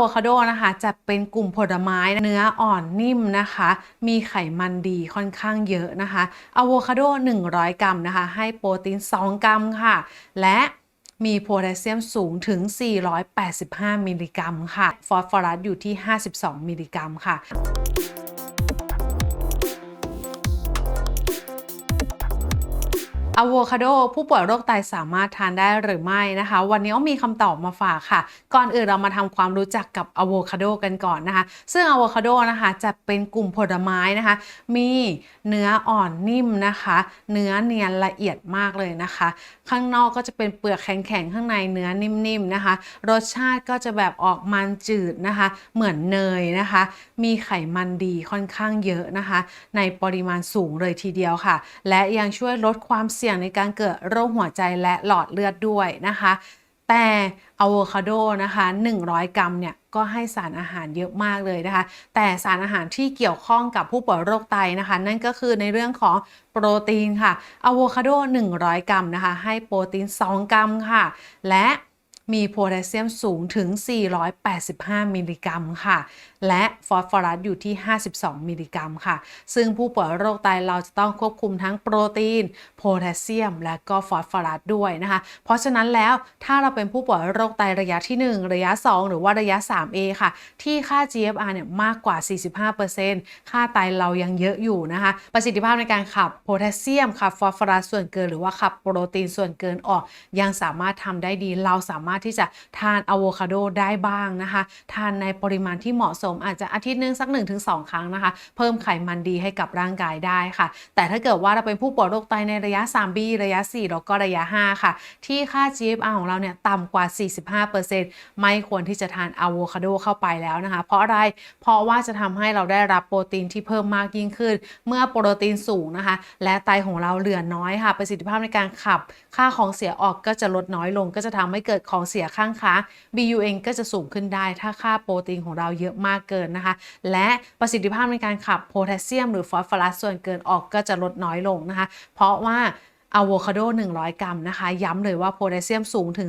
โวคาโดนะคะจะเป็นกลุ่มผลไม้เนื้ออ่อนนิ่มนะคะ มีไขมันดีค่อนข้างเยอะนะคะอะโวคาโด 100 กรัมนะคะ ให้โปรตีน 2 กรัมค่ะ และมีโพแทสเซียมสูงถึง 485 มิลลิกรัมค่ะ ฟอสฟอรัสอยู่ที่ 52 มิลลิกรัมค่ะ อะโวคาโดผู้ป่วยโรคไตสามารถทานได้หรือไม่นะคะ วันนี้อ้อมีคำตอบมาฝากค่ะ ก่อนอื่นเรามาทำความรู้จักกับอะโวคาโดกันก่อนนะคะ ซึ่งอะโวคาโดนะคะจะเป็นกลุ่มผลไม้นะคะ มีเนื้ออ่อนนิ่มนะคะ เนื้อเนียนละเอียดมากเลยนะคะ ข้างนอกก็จะเป็นเปลือกแข็งๆข้างในเนื้อนิ่มๆนะคะ รสชาติก็จะแบบออกมันจืดนะคะ เหมือนเนยนะคะ มีไขมันดีค่อนข้างเยอะนะคะ ในปริมาณสูงเลยทีเดียวค่ะ และยังช่วยลดความเสี่ยงยงในการเกิดโรคหัวใจและหลอดเลือดด้วยนะคะ แต่อะโวคาโดนะคะ 100 กรัมเนี่ยก็ให้สารอาหารเยอะมากเลยนะคะ แต่สารอาหารที่เกี่ยวข้องกับผู้ป่วยโรคไตนะคะ นั่นก็คือในเรื่องของโปรตีนค่ะอะโวคาโด 100 กรัมนะคะ ให้โปรตีน 2 กรัมค่ะ และ มีโพแทสเซียมสูงถึง 485 มิลลิกรัมค่ะ และฟอสฟอรัสอยู่ที่ 52 มิลลิกรัมค่ะ ซึ่งผู้ป่วยโรคไตเราจะต้องควบคุมทั้งโปรตีน โพแทสเซียม และก็ฟอสฟอรัสด้วยนะคะ เพราะฉะนั้นแล้วถ้าเราเป็นผู้ป่วยโรคไตระยะที่ 1 ระยะ 2 หรือว่าระยะ 3A ค่ะ ที่ค่า GFR เนี่ยมากกว่า 45%ค่าไตเรายังเยอะอยู่นะคะ ประสิทธิภาพในการขับโพแทสเซียมขับฟอสฟอรัสส่วนเกิน หรือว่าขับโปรตีนส่วนเกินออก ยังสามารถทำได้ดีเราสามารถที่จะทานอะโวคาโดได้บ้างนะคะ ทานในปริมาณที่เหมาะสมอาจจะอาทิตย์นึงสัก 1-2 ครั้งนะคะ เพิ่มไขมันดีให้กับร่างกายได้ค่ะ แต่ถ้าเกิดว่าเราเป็นผู้ป่วยโรคไตในระยะ 3B ระยะ 4 แล้วก็ระยะ 5 ค่ะ ที่ค่า GFR ของเราเนี่ยต่ำกว่า 45%ไม่ควรที่จะทานอะโวคาโดเข้าไปแล้วนะคะ เพราะอะไร เพราะว่าจะทำให้เราได้รับโปรตีนที่เพิ่มมากยิ่งขึ้น เมื่อโปรตีนสูงนะคะ และไตของเราเหลือน้อยค่ะ ประสิทธิภาพในการขับ ค่าของเสียออกก็จะลดน้อยลง ก็จะทำให้เกิดของเสียข้างค้าง BUN ก็จะสูงขึ้นได้ ถ้าค่าโปรตีนของเราเยอะมากเกินนะคะ และประสิทธิภาพในการขับโพแทสเซียม หรือฟอสฟอรัสส่วนเกินออกก็จะลดน้อยลงนะคะ เพราะว่า อะโวคาโด 100 กรัมนะคะ ย้ำเลยว่าโพแทสเซียมสูงถึง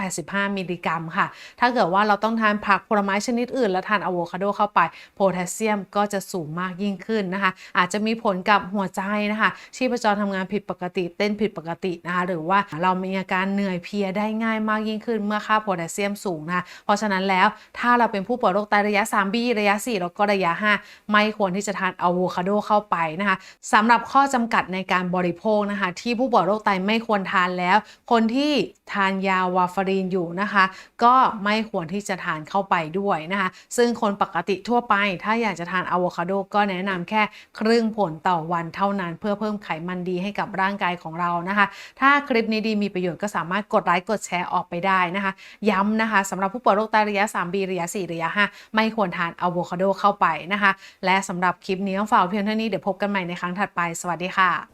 485 มิลลิกรัมค่ะ ถ้าเกิดว่าเราต้องทานผักผลไม้ชนิดอื่น แล้วทานอะโวคาโดเข้าไป โพแทสเซียมก็จะสูงมากยิ่งขึ้นนะคะ อาจจะมีผลกับหัวใจนะคะชีพจรทำงานผิดปกติ เต้นผิดปกตินะคะ หรือว่าเรามีอาการเหนื่อยเพลียได้ง่ายมากยิ่งขึ้น เมื่อค่าโพแทสเซียมสูงนะะเพราะฉะนั้นแล้วถ้าเราเป็นผู้ป่วยโรคไตระยะ 3B ระยะ 4 แล้วก็ระยะ 5 ไม่ควรที่จะทานอะโวคาโดเข้าไปนะคะสำหรับข้อจำกัดในการบริโภคนะคะที่ผู้ป่วยโรคไตไม่ควรทานแล้ว คนที่ทานยาวาฟารีนอยู่นะคะ ก็ไม่ควรที่จะทานเข้าไปด้วยนะคะ ซึ่งคนปกติทั่วไปถ้าอยากจะทานอะโวคาโดก็แนะนำแค่ครึ่งผลต่อวันเท่านั้น เพื่อเพิ่มไขมันดีให้กับร่างกายของเรานะคะ ถ้าคลิปนี้ดีมีประโยชน์ก็สามารถกดไลค์กดแชร์ออกไปได้นะคะ ย้ำนะคะสำหรับผู้ป่วยโรคไตระยะ 3B ระยะ 4 ระยะ 5 ไม่ควรทานอะโวคาโดเข้าไปนะคะ และสำหรับคลิปนี้ต้องฝากเพียงเท่านี้เดี๋ยวพบกันใหม่ในครั้งถัดไป สวัสดีค่ะ